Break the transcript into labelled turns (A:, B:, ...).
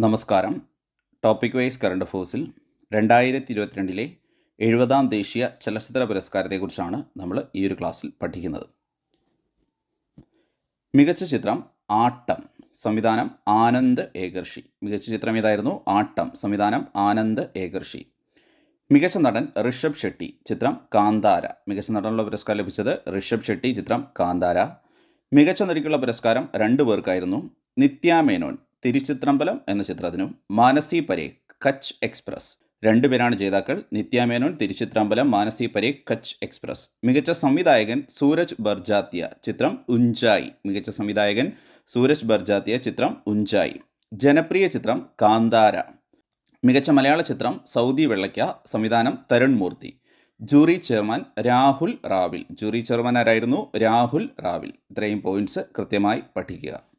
A: നമസ്കാരം. Topic wise current അഫേഴ്സിൽ രണ്ടായിരത്തി ഇരുപത്തിരണ്ടിലെ എഴുപതാം ദേശീയ ചലച്ചിത്ര പുരസ്കാരത്തെക്കുറിച്ചാണ് നമ്മൾ ഈ ഒരു ക്ലാസ്സിൽ പഠിക്കുന്നത്. മികച്ച ചിത്രം ആട്ടം സംവിധാനം ആനന്ദ് ഏകർഷി. മികച്ച ചിത്രം ഏതായിരുന്നു? ആട്ടം സംവിധാനം ആനന്ദ് ഏകർഷി. മികച്ച നടൻ ഋഷഭ് ഷെട്ടി ചിത്രം കാന്താര. മികച്ച നടനുള്ള പുരസ്കാരം ലഭിച്ചത് ഋഷഭ് ഷെട്ടി ചിത്രം കാന്താര. മികച്ച നടിക്കുള്ള പുരസ്കാരം രണ്ടു പേർക്കായിരുന്നു. നിത്യ മേനോൻ തിരുച്ചിത്രമ്പലം എന്ന ചിത്രത്തിനും മാനസി പരേഖ് കച്ച് എക്സ്പ്രസ്. രണ്ടുപേരാണ് ജേതാക്കൾ. നിത്യാമേനോൻ തിരുച്ചിത്രാമ്പലം മാനസി പരേഖ് കച്ച് എക്സ്പ്രസ്. മികച്ച സംവിധായകൻ സൂരജ് ബർജാത്യ ചിത്രം ഉഞ്ചായി. മികച്ച സംവിധായകൻ സൂരജ് ബർജാത്യ ചിത്രം ഉഞ്ചായി. ജനപ്രിയ ചിത്രം കാന്താര. മികച്ച മലയാള ചിത്രം സൗദി വെള്ളയ്ക്ക സംവിധാനം Tarun Moorthy. Jury chairman Rahul Rawail. Jury chairman ആരായിരുന്നു? രാഹുൽ റാവിൽ. ഇത്രയും പോയിന്റ്സ് കൃത്യമായി പഠിക്കുക.